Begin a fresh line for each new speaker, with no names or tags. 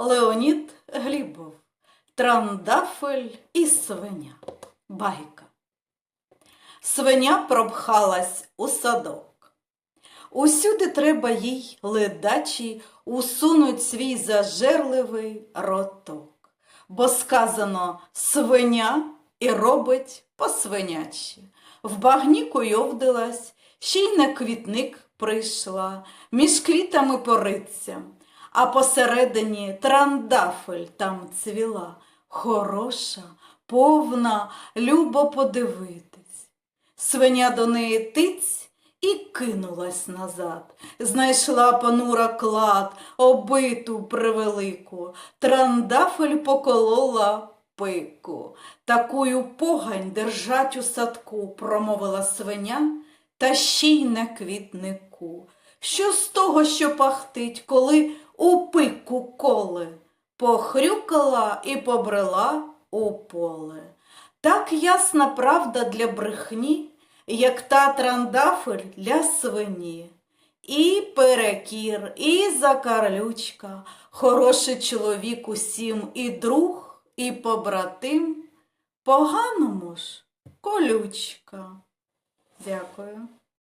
Леонід Глібов. Трандафель і свиня. Байка. Свиня пропхалась у садок. Усюди треба їй ледачі усунуть свій зажерливий роток. Бо сказано свиня і робить по-свинячі. В багні куйовдилась, ще й на квітник прийшла, між квітами пориться, а посередині трандафель там цвіла, хороша, повна, любо подивитись. Свиня до неї тиць і кинулась назад. Знайшла понура клад, обиту превелику, трандафель поколола пику. Такую погань держать у садку, промовила свиня, та ще й на квітнику. Що з того, що пахтить, коли у пику коле? Похрюкала і побрела у поле. Так ясна правда для брехні, як та трандафель для свині. І перекір, і закарлючка, хороший чоловік усім, і друг, і побратим, поганому ж колючка. Дякую.